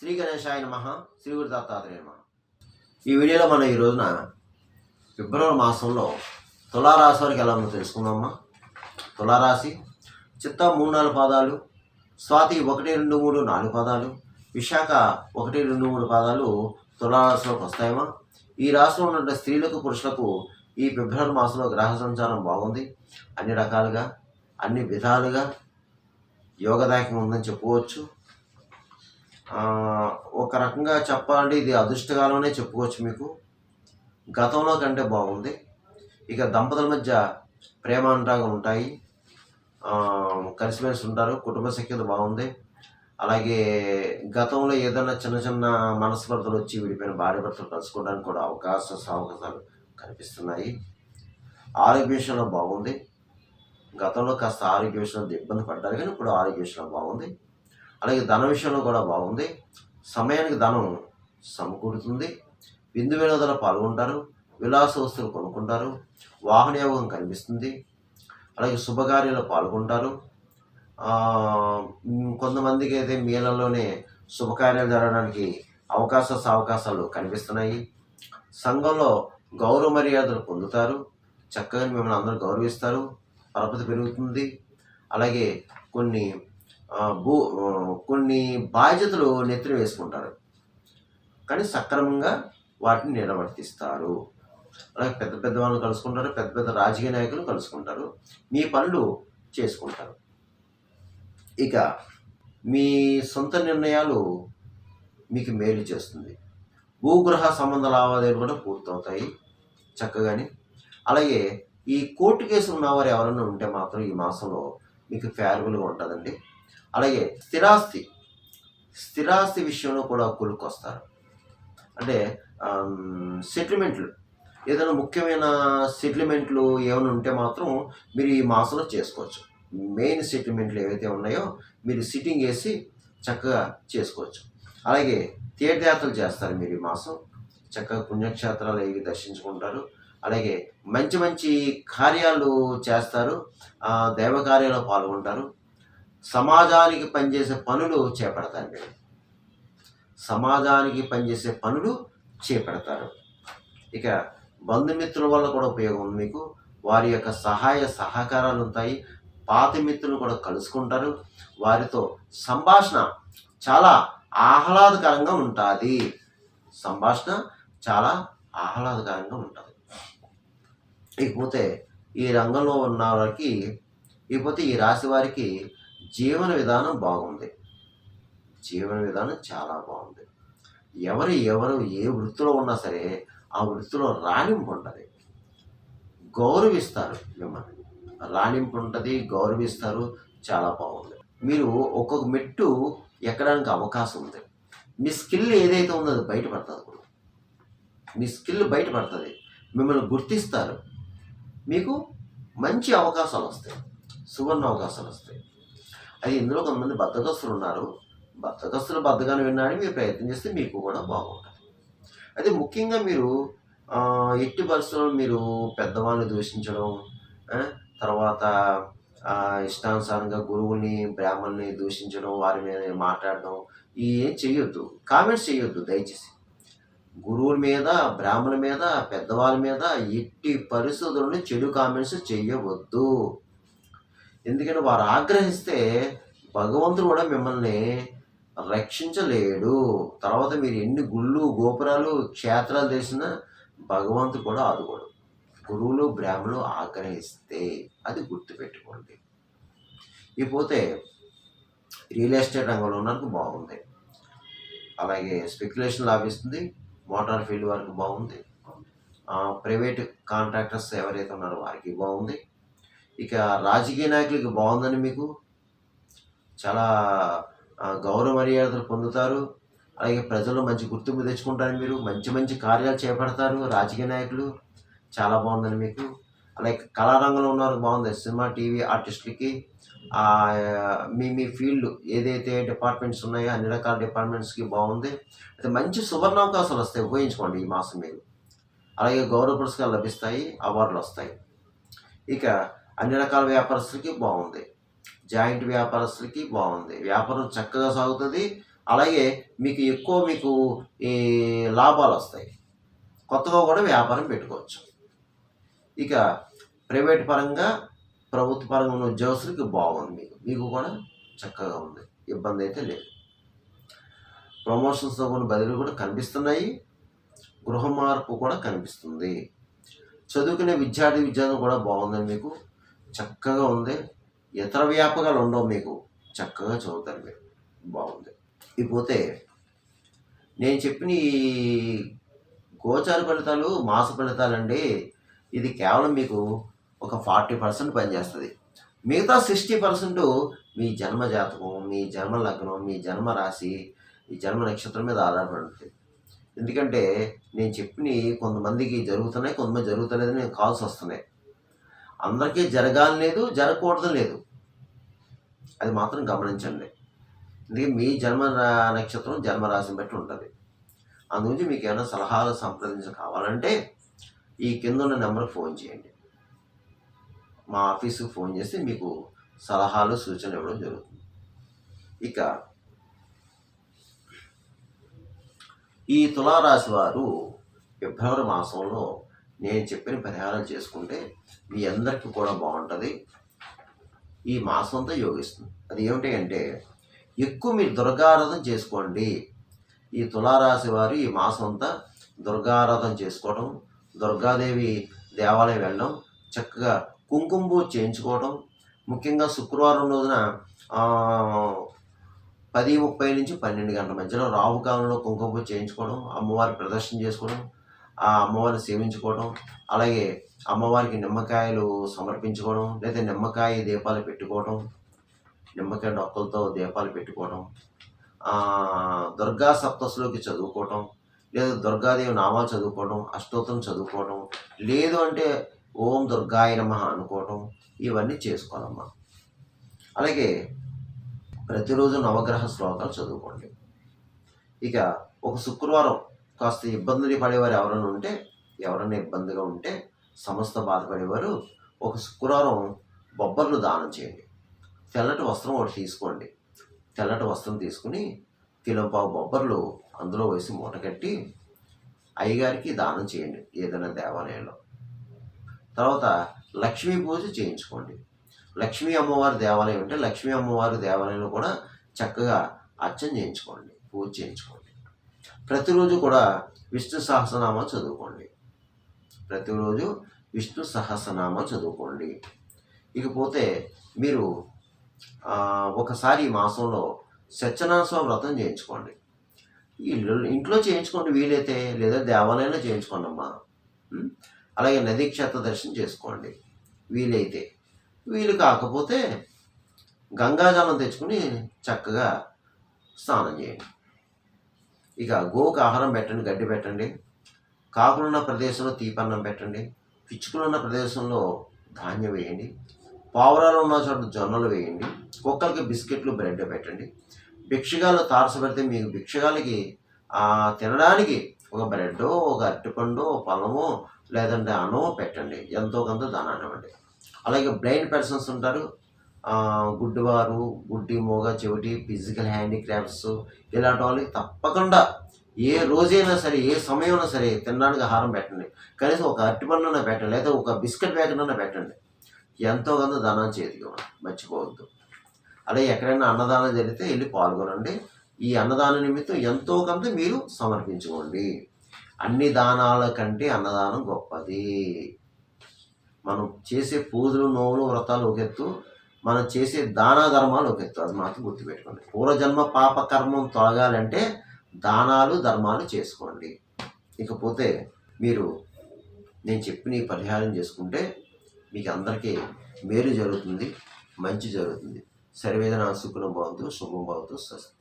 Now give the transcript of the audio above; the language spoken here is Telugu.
శ్రీ గణేశాయ నమ శ్రీ గురు దత్తాత్రేయ నమ. ఈ వీడియోలో మనం ఈ రోజున ఫిబ్రవరి మాసంలో తులారాశి వారికి ఎలా ఉందో తెలుసుకుందామా? తులారాశి చిత్త మూడు నాలుగు పాదాలు స్వాతి ఒకటి రెండు మూడు నాలుగు పాదాలు విశాఖ ఒకటి రెండు మూడు పాదాలు తులారాశిలోకి వస్తాయమ్మా. ఈ రాశిలో ఉన్న స్త్రీలకు పురుషులకు ఈ ఫిబ్రవరి మాసంలో గ్రహ సంచారం బాగుంది. అన్ని రకాలుగా అన్ని విధాలుగా యోగదాయకం ఉందని చెప్పుకోవచ్చు. ఒక రకంగా చెప్పాలంటే ఇది అదృష్టకాలమనే చెప్పుకోవచ్చు మీకు. గతంలో కంటే బాగుంది. ఇక దంపతుల మధ్య ప్రేమ అనురాగం ఉంటాయి కలిసిమెలిసి ఉంటారు. కుటుంబ సఖ్యత బాగుంది. అలాగే గతంలో ఏదైనా చిన్న చిన్న మనస్పర్ధలు వచ్చి విడిపోయిన భార్య భర్తలు కలుసుకోవడానికి కూడా అవకాశ అవకాశాలు కనిపిస్తున్నాయి. ఆరోగ్య విషయంలో బాగుంది. గతంలో కాస్త ఆరోగ్య విషయంలో ఇబ్బంది పడ్డారు కానీ ఇప్పుడు ఆరోగ్య విషయంలో బాగుంది. అలాగే ధన విషయంలో కూడా బాగుంది. సమయానికి ధనం సమకూరుతుంది. విందు వినోదాలు పాల్గొంటారు. విలాస వస్తువులు కొనుక్కుంటారు. వాహనయోగం కనిపిస్తుంది. అలాగే శుభకార్యాలు పాల్గొంటారు. కొంతమందికి అయితే మీలలోనే శుభకార్యాలు జరగడానికి అవకాశ అవకాశాలు కనిపిస్తున్నాయి. సంఘంలో గౌరవ మర్యాదలు పొందుతారు. చక్కగా మిమ్మల్ని అందరూ గౌరవిస్తారు. పరపతి పెరుగుతుంది. అలాగే కొన్ని భూ కొన్ని బాధ్యతలు నెత్తిన వేసుకుంటారు. కానీ సక్రమంగా వాటిని నిర్వర్తిస్తారు అలాగే పెద్ద పెద్ద వాళ్ళు కలుసుకుంటారు పెద్ద పెద్ద రాజకీయ నాయకులు కలుసుకుంటారు మీ పనులు చేసుకుంటారు. ఇక మీ సొంత నిర్ణయాలు మీకు మేలు చేస్తుంది. భూగ్రహ సంబంధ లావాదేవీలు కూడా పూర్తవుతాయి చక్కగాని అలాగే ఈ కోర్టు కేసులు ఉన్నవారు ఎవరైనా ఉంటే మాత్రం ఈ మాసంలో మీకు ఫేవరబుల్గా ఉంటుందండి. అలాగే స్థిరాస్తి స్థిరాస్తి విషయంలో కూడా కొలుకొస్తారు అంటే సెటిల్మెంట్లు. ఏదైనా ముఖ్యమైన సెటిల్మెంట్లు ఏమైనా ఉంటే మాత్రం మీరు ఈ మాసంలో చేసుకోవచ్చు. మెయిన్ సెటిల్మెంట్లు ఏవైతే ఉన్నాయో మీరు సిట్టింగ్ వేసి చక్కగా చేసుకోవచ్చు. అలాగే తీర్థయాత్రలు చేస్తారు మీరు ఈ మాసం. చక్కగా పుణ్యక్షేత్రాలు ఇవి దర్శించుకుంటారు. అలాగే మంచి మంచి కార్యాలు చేస్తారు. దైవ కార్యాలు పాల్గొంటారు. సమాజానికి పనిచేసే పనులు చేపడతారు మీరు సమాజానికి పనిచేసే పనులు చేపడతారు. ఇక బంధుమిత్రుల వల్ల కూడా ఉపయోగం ఉంది మీకు. వారి యొక్క సహాయ సహకారాలు ఉంటాయి. పాత మిత్రులు కూడా కలుసుకుంటారు. వారితో సంభాషణ చాలా ఆహ్లాదకరంగా ఉంటుంది. సంభాషణ చాలా ఆహ్లాదకరంగా ఉంటుంది. ఇకపోతే ఈ రంగంలో ఉన్న వారికి ఇకపోతే ఈ రాశి వారికి జీవన విధానం బాగుంది. జీవన విధానం చాలా బాగుంది. ఎవరు ఎవరు ఏ వృత్తిలో ఉన్నా సరే ఆ వృత్తిలో రాణింపు ఉంటుంది. గౌరవిస్తారు మిమ్మల్ని. రాణింపు ఉంటుంది గౌరవిస్తారు చాలా బాగుంది. మీరు ఒక్కొక్క మెట్టు ఎక్కడానికి అవకాశం ఉంది. మీ స్కిల్ ఏదైతే ఉందో అది బయటపడుతుంది ఇప్పుడు. మీ స్కిల్ బయటపడుతుంది మిమ్మల్ని గుర్తిస్తారు. మీకు మంచి అవకాశాలు వస్తాయి. సువర్ణ అవకాశాలు వస్తాయి. అది ఇందులో కొంతమంది బద్దకస్తులు ఉన్నారు. బద్దకస్తులు బద్దగానే వినడానికి మీరు ప్రయత్నం చేస్తే మీకు కూడా బాగుంటుంది. అయితే ముఖ్యంగా మీరు ఎట్టి పరిస్థితుల్లో మీరు పెద్దవాళ్ళని దూషించడం తర్వాత ఇష్టానుసారంగా గురువుని బ్రాహ్మణ్ని దూషించడం వారి మీద మాట్లాడడం ఏం చేయొద్దు కామెంట్స్ చేయొద్దు దయచేసి. గురువుల మీద బ్రాహ్మణుల మీద పెద్దవాళ్ళ మీద ఎట్టి పరిస్థితులను చెడు కామెంట్స్ చేయవద్దు ఎందుకంటే వారు ఆగ్రహిస్తే భగవంతుడు కూడా మిమ్మల్ని రక్షించలేడు. తర్వాత మీరు ఎన్ని గుళ్ళు గోపురాలు క్షేత్రాలు చేసినా భగవంతుడు కూడా ఆదుకోడు. గురువులు బ్రాహ్మణులు ఆగ్రహిస్తే అది గుర్తుపెట్టుకోండి. ఇకపోతే రియల్ ఎస్టేట్ రంగంలో ఉన్నందుకు బాగుంది. అలాగే స్పెక్యులేషన్ లాభిస్తుంది మోటార్ ఫీల్డ్ వారికి బాగుంది. ప్రైవేట్ కాంట్రాక్టర్స్ ఎవరైతే ఉన్నారో వారికి బాగుంది. ఇక రాజకీయ నాయకులకి బాగుందని మీకు చాలా గౌరవ మర్యాదలు పొందుతారు. అలాగే ప్రజలు మంచి గుర్తింపు తెచ్చుకుంటారు మీరు. మంచి మంచి కార్యాలు చేపడతారు రాజకీయ నాయకులు. చాలా బాగుందని మీకు. అలాగే కళారంగంలో ఉన్నారు బాగుంది. సినిమా టీవీ ఆర్టిస్టులకి మీ మీ ఫీల్డ్ ఏదైతే డిపార్ట్మెంట్స్ ఉన్నాయో అన్ని రకాల డిపార్ట్మెంట్స్కి బాగుంది. అయితే మంచి సువర్ణ అవకాశాలు వస్తాయి. ఉపయోగించుకోండి ఈ మాసం మీరు. అలాగే గౌరవ పురస్కారాలు లభిస్తాయి. అవార్డులు వస్తాయి. ఇక అన్ని రకాల వ్యాపారస్తులకి బాగుంది. జాయింట్ వ్యాపారస్తులకి బాగుంది. వ్యాపారం చక్కగా సాగుతుంది. అలాగే మీకు ఎక్కువ మీకు ఈ లాభాలు వస్తాయి. కొత్తగా కూడా వ్యాపారం పెట్టుకోవచ్చు. ఇక ప్రైవేట్ పరంగా ప్రభుత్వ పరంగా ఉన్న ఉద్యోగస్తులకి బాగుంది మీకు. మీకు కూడా చక్కగా ఉంది. ఇబ్బంది అయితే లేదు. ప్రమోషన్స్తో కొన్ని బదిలీలు కూడా కనిపిస్తున్నాయి. గృహ మార్పు కూడా కనిపిస్తుంది. చదువుకునే విద్యార్థి విద్యార్థులు కూడా బాగుంది మీకు చక్కగా ఉంది. ఇతర వ్యాపకాలు ఉండవు మీకు. చక్కగా చదువుతారు మీరు. బాగుంది. ఇకపోతే నేను చెప్పిన ఈ గోచార ఫలితాలు మాస ఫలితాలండి ఇది కేవలం మీకు ఒక ఫార్టీ పర్సెంట్ పనిచేస్తుంది. మిగతా సిక్స్టీ పర్సెంట్ మీ జన్మ జాతకం మీ జన్మ లగ్నం మీ జన్మ రాశి ఈ జన్మ నక్షత్రం మీద ఆధారపడి ఉంటుంది ఎందుకంటే నేను చెప్పిన కొంతమందికి జరుగుతున్నాయి కొంతమంది జరుగుతలేదు నేను కాల్స్ వస్తున్నాయి. అందరికీ జరగాలి లేదు జరగకూడదు లేదు. అది మాత్రం గమనించండి. అందుకే మీ జన్మ నక్షత్రం జన్మరాశిని బట్టి ఉంటుంది. అందుగురించి మీకు ఏమైనా సలహాలు సంప్రదించ కావాలంటే ఈ కింద ఉన్న నెంబర్కి ఫోన్ చేయండి. మా ఆఫీస్కి ఫోన్ చేస్తే మీకు సలహాలు సూచనలు ఇవ్వడం జరుగుతుంది. ఇక ఈ తులారాశి వారు ఫిబ్రవరి మాసంలో నేను చెప్పిన పరిహారం చేసుకుంటే మీ అందరికీ కూడా బాగుంటుంది. ఈ మాసం అంతా యోగిస్తుంది. అది ఏమిటి అంటే ఎక్కువ మీరు దుర్గారాధన చేసుకోండి. ఈ తులారాశి వారు ఈ మాసం అంతా దుర్గారాధన చేసుకోవడం దుర్గాదేవి దేవాలయం వెళ్ళడం చక్కగా కుంకుమ చేయించుకోవడం ముఖ్యంగా శుక్రవారం రోజున పది ముప్పై నుంచి పన్నెండు గంటల మధ్యలో రాహుకాలంలో కుంకుమ చేయించుకోవడం అమ్మవారి ప్రదర్శన చేసుకోవడం ఆ అమ్మవారిని సేవించుకోవడం అలాగే అమ్మవారికి నిమ్మకాయలు సమర్పించుకోవడం లేదా నిమ్మకాయ దీపాలు పెట్టుకోవడం నిమ్మకాయ డొక్కలతో దీపాలు పెట్టుకోవడం దుర్గా సప్తస్లోకి చదువుకోవటం లేదా దుర్గాదేవి నామాలు చదువుకోవడం అష్టోత్తరం చదువుకోవడం లేదు అంటే ఓం దుర్గాయ నమ అనుకోవటం ఇవన్నీ చేసుకోవాలమ్మా. అలాగే ప్రతిరోజు నవగ్రహ శ్లోకాలు చదువుకోండి. ఇక ఒక శుక్రవారం కాస్త ఇబ్బందులు పడేవారు ఎవరైనా ఉంటే ఎవరైనా ఇబ్బందిగా ఉంటే సమస్త బాధపడేవారు. ఒక శుక్రవారం బొబ్బర్లు దానం చేయండి. తెల్లటి వస్త్రం ఒకటి తీసుకోండి. తెల్లటి వస్త్రం తీసుకుని కిలోపావు బొబ్బర్లు అందులో వేసి మూట కట్టి అయ్యగారికి దానం చేయండి ఏదైనా దేవాలయంలో. తర్వాత లక్ష్మీ పూజ చేయించుకోండి. లక్ష్మీ అమ్మవారి దేవాలయం అంటే లక్ష్మీ అమ్మవారి దేవాలయంలో కూడా చక్కగా అర్చన చేయించుకోండి పూజ చేయించుకోండి. ప్రతిరోజు కూడా విష్ణు సహస్రనామాలు చదువుకోండి. ప్రతిరోజు విష్ణు సహస్రనామాలు చదువుకోండి. ఇకపోతే మీరు ఒకసారి ఈ మాసంలో సత్యనారాయణ వ్రతం చేయించుకోండి. ఇల్లు ఇంట్లో చేయించుకోండి వీలైతే లేదా దేవాలయంలో చేయించుకోండి అమ్మా. అలాగే నదీ క్షేత్ర దర్శనం చేసుకోండి. వీలైతే. వీలు కాకపోతే గంగాజలం తెచ్చుకుని చక్కగా స్నానం చేయండి. ఇక గోకు ఆహారం పెట్టండి గడ్డి పెట్టండి. కాకులున్న ప్రదేశంలో తీపన్నం పెట్టండి. పిచ్చుకలున్న ప్రదేశంలో ధాన్యం వేయండి. పావురాలు ఉన్న చోట జొన్నలు వేయండి. కుక్కలకి బిస్కెట్లు బ్రెడ్ పెట్టండి. భిక్షగాలు తారసపెడితే మీకు భిక్షగాలకి తినడానికి ఒక బ్రెడ్ ఒక అరటిపండు ఒక లేదంటే అన్నమో పెట్టండి. ఎంతో కొంత దానాన్ని ఇవ్వండి. అలాగే బ్లైండ్ పర్సన్స్ ఉంటారు. గుడ్డివారు గుడ్డి మోగ చెవిటి ఫిజికల్ హ్యాండిక్రాఫ్ట్స్ ఇలాంటి వాళ్ళకి తప్పకుండా ఏ రోజైనా సరే ఏ సమయమైనా సరే తినడానికి ఆహారం పెట్టండి. కనీసం ఒక అరటిపండున పెట్టండి లేదా ఒక బిస్కెట్ ప్యాకెట్ పెట్టండి. ఎంతో కొంత దానం చేతికి మర్చిపోవద్దు. అలాగే ఎక్కడైనా అన్నదానం జరిగితే వెళ్ళి పాల్గొనండి. ఈ అన్నదాన నిమిత్తం ఎంతో కొంత మీరు సమర్పించుకోండి. అన్ని దానాల కంటే అన్నదానం గొప్పది. మనం చేసే పూజలు నోవులు వ్రతాలు ఒక ఎత్తు మనం చేసే దాన ధర్మాలు ఒక ఎత్తు. అది మాత్రం గుర్తుపెట్టుకోండి. పూర్వజన్మ పాప కర్మం తొలగాలంటే దానాలు ధర్మాలు చేసుకోండి. ఇకపోతే మీరు నేను చెప్పిన పరిహారం చేసుకుంటే మీకు అందరికీ మేలు జరుగుతుంది మంచి జరుగుతుంది. సర్వేదన సుఖం భవతు శుభం భవతు స్వస్తి.